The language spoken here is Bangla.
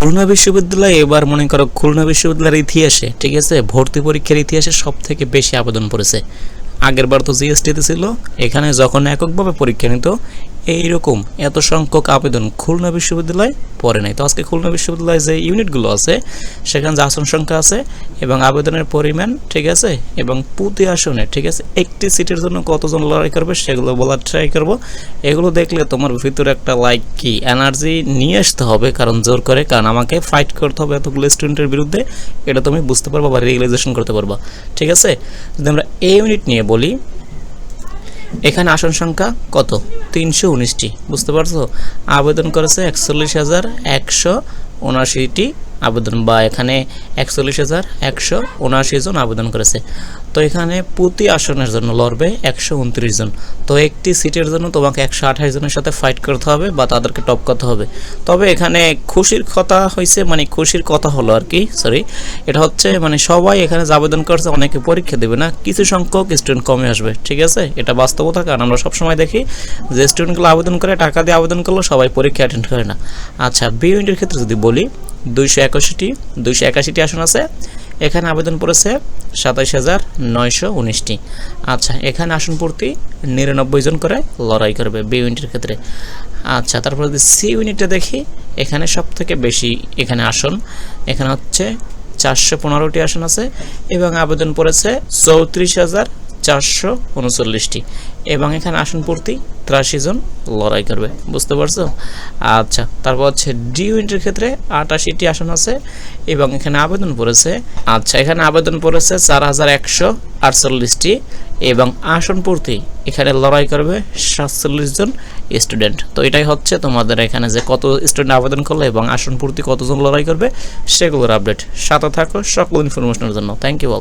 খুলনা বিশ্ববিদ্যালয়ে এবার মনে করো খুলনা বিশ্ববিদ্যালয়ের ইতিহাসে, ঠিক আছে, ভর্তি পরীক্ষার ইতিহাসে সব থেকে বেশি আবেদন পড়েছে। আগেরবার তো জিএসটিতে ছিল, এখানে যখন এককভাবে পরীক্ষা নিত এইরকম এত সংখ্যক আবেদন খুলনা বিশ্ববিদ্যালয় পড়ে নাই। তো আজকে খুলনা বিশ্ববিদ্যালয়ে যে ইউনিটগুলো আছে, সেখানে যে আসন সংখ্যা আছে এবং আবেদনের পরিমাণ, ঠিক আছে, এবং প্রতি আসনে, ঠিক আছে, একটি সিটের জন্য কতজন লড়াই করবে সেগুলো বলার ট্রাই করব। এগুলো দেখলে তোমার ভিতরে একটা লাইক কি এনার্জি নিয়ে আসতে হবে, কারণ জোর করে, কারণ আমাকে ফাইট করতে হবে এতগুলো স্টুডেন্টের বিরুদ্ধে, এটা তুমি বুঝতে পারবা বা রিয়েলাইজেশন করতে পারবা। ঠিক আছে, যদি আমরা এই ইউনিট নিয়ে বলি এখানে আসন সংখ্যা কত? তিনশো উনিশটি। বুঝতে পারছ? আবেদন করেছে একচল্লিশ হাজার একশো উনআশিটি আবেদন বা এখানে একচল্লিশ হাজার, একশো উনআশি জন আবেদন করেছে। তো এখানে প্রতি আসনের জন্য লড়বে একশো উনত্রিশ জন। তো একটি সিটের জন্য তোমাকে একশো আঠাশ জনের সাথে ফাইট করতে হবে বা তাদেরকে টপ করতে হবে। তবে এখানে খুশির কথা হয়েছে মানে খুশির কথা হলো আর কি সরি এটা হচ্ছে মানে সবাই এখানে আবেদন করছে অনেকে পরীক্ষা দেবে না, কিছু সংখ্যক স্টুডেন্ট কমে আসবে, ঠিক আছে? এটা বাস্তবতা, কারণ আমরা সবসময় দেখি যে স্টুডেন্টগুলো আবেদন করে, টাকা দিয়ে আবেদন করল, সবাই পরীক্ষা অ্যাটেন্ড করে না। আচ্ছা বি ইউনিটের ক্ষেত্রে যদি বলি দুইশো একাশিটি দুইশো একাশিটি আসন আছে। এখানে আবেদন পড়েছে সাতাইশ হাজার নয়শো উনিশটি। আচ্ছা এখানে আসন প্রতি নিরানব্বই জন করে লড়াই করবে বি ইউনিটের ক্ষেত্রে। আচ্ছা তারপর যদি সি ইউনিটটা দেখি, এখানে সব থেকে বেশি এখানে আসন। এখানে হচ্ছে চারশো পনেরোটি আসন আছে এবং আবেদন পড়েছে চৌত্রিশ হাজার চারশো উনচল্লিশটি। এবং এখানে আসন প্রতি ত্রাশি জন লড়াই করবে। বুঝতে পারছ? আচ্ছা তারপর হচ্ছে ডি ইউনিটের ক্ষেত্রে আটাশিটি আসন আছে এবং এখানে আবেদন পড়েছে। আচ্ছা এখানে আবেদন পড়েছে চার হাজার একশো আটচল্লিশটি এবং আসন প্রতি এখানে লড়াই করবে সাতচল্লিশ জন স্টুডেন্ট। তো এটাই হচ্ছে তোমাদের এখানে যে কত স্টুডেন্ট আবেদন করল এবং আসন প্রতি কতজন লড়াই করবে সেগুলোর আপডেট। সাথে থাকো সকল ইনফরমেশনের জন্য। Thank you